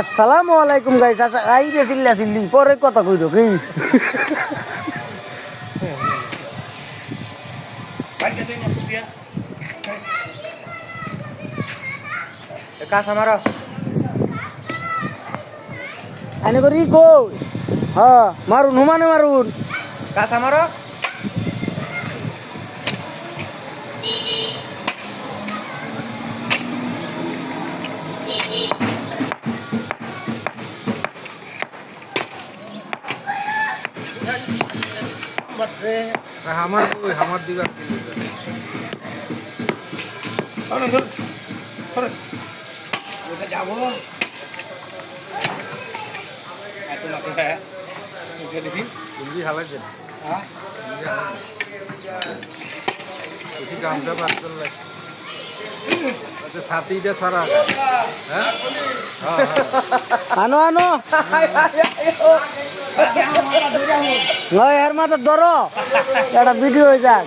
আসসালামু আলাইকুম গাইস আচ্ছা আইরে চিল্লা চিল্লি পরে কথা কইল কি কাঁচা মারো আনে করি কই হ্যাঁ মারুন হুমানে মারুন কাঁচা মারো আমার আমার দিবার তুমি হালাই দেন বেশি গামছা বাদ করলে ছাতিটা ছড়া হ্যাঁ আনো আনো। ওই এর মাথা ধরো। একটা ভিডিও হয়ে যাক।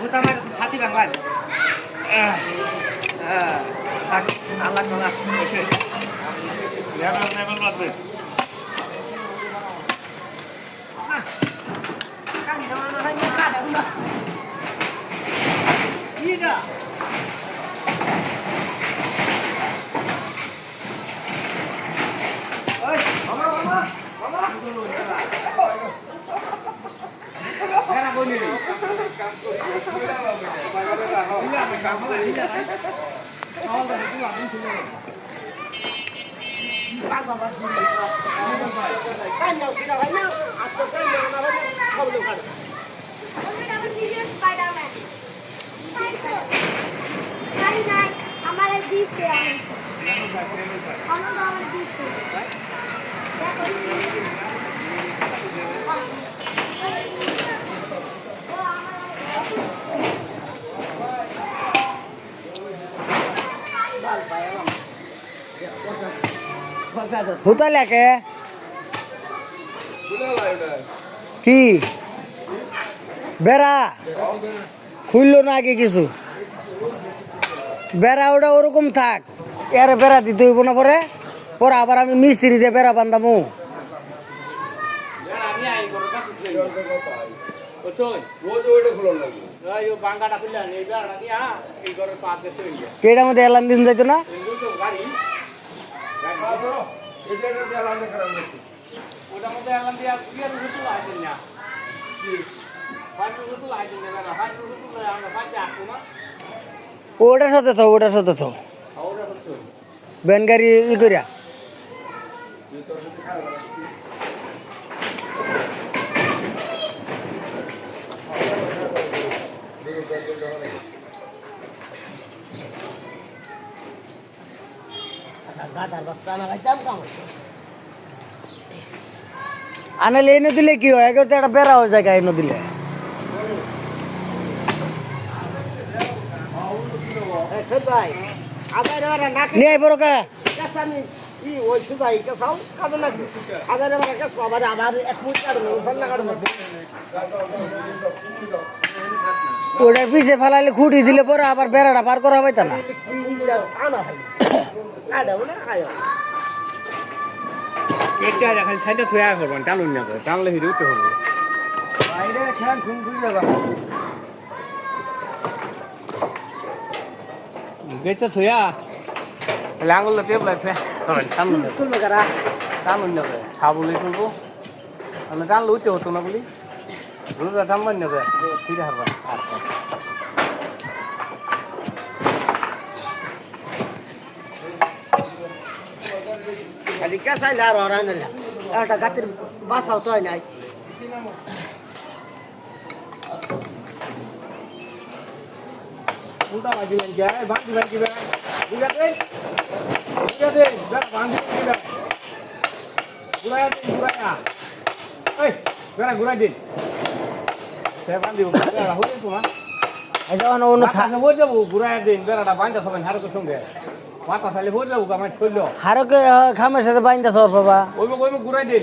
গুতা মারে তো ছাতি ভাঙবার আল্লাহ আল্লাহ Spider-Man. নাই নাই আমার দিছে আমি আমার আমার দিছে হুতা লেখে কি? বেড়া? খুললো না আগে কিছু? বেড়া ওটা ওরকম থাক। এর বেড়া দিতে হইব না পরে। পরে আবার আমি মিস্ত্রি দিয়ে বেড়া বান্ধামু। কেটার মধ্যে এলান দিন যাইতো না ওটার সাথে তো ওটার সাথে তো ব্যান গাড়ি ই করিয়া আনালে এনে দিলে কি হয়? একে তো একটা বেড়া হয়ে যায় এনে দিলে নিয়ে আই বড় কা ওটার পিছে ফেলাইলে খুঁটি দিলে পরে আবার বেড়াটা পার করা হবে তা না। কেটে দেখান সাইডে থুয়া করবেন টানুন না করে টানলে হিরে উঠতে হবে গেটে থুয়া লাঙ্গল টেবল থুয়া করবেন টানুন না তুলবে কারা টানুন না করে সাবুলি তুলবো আমি টানলে উঠতে হতো না বলি রোজা টানবেন না করে ফিরে হারবেন আচ্ছা খালি কেসাইলে আর হরাই না একটা গাতের বাসাও তো নাই উল্টা বাজিলেন যায় বাঁধি বাঁধি ঠিক আছে ঠিক আছে বাঁধি ঘুরাইয়া দিন ঘুরাইয়া এই বেড়া ঘুরাই দিন সে দিন বেড়াটা বান্ধা সবাই হারকের সঙ্গে। বাতাস আলে হয়ে যাব আমার শৈল হারকে খামের সাথে বাইন্দা সর বাবা ওইমে ওইমে ঘুরাই দিন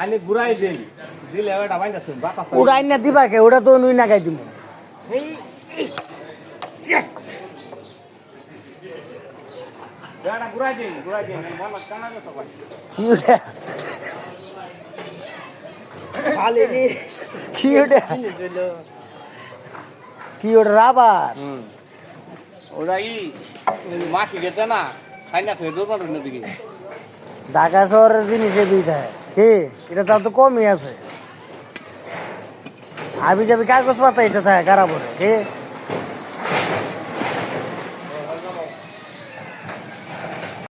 আনি ঘুরাই দিন দিলে বেড়া বান্ধা শুন ওটা আইনা দিবা কে ওটা তো নুই না গাই দিব ঘুরাই দিন ঘুরাই দিন মামা কানাবে সবাই কি ওটা? কি ওটা? কি ওটা? রাবার হুম ওরা ই মাসি গেছে না, খাইনা থেকে দোকান দিকে। ঢাকা শহরের জিনিসে বিধ হয় কি? এটা তার তো কমই আছে। আবি যাবি কাগজ পাতা এটা থাকে খারাপ হবে কি?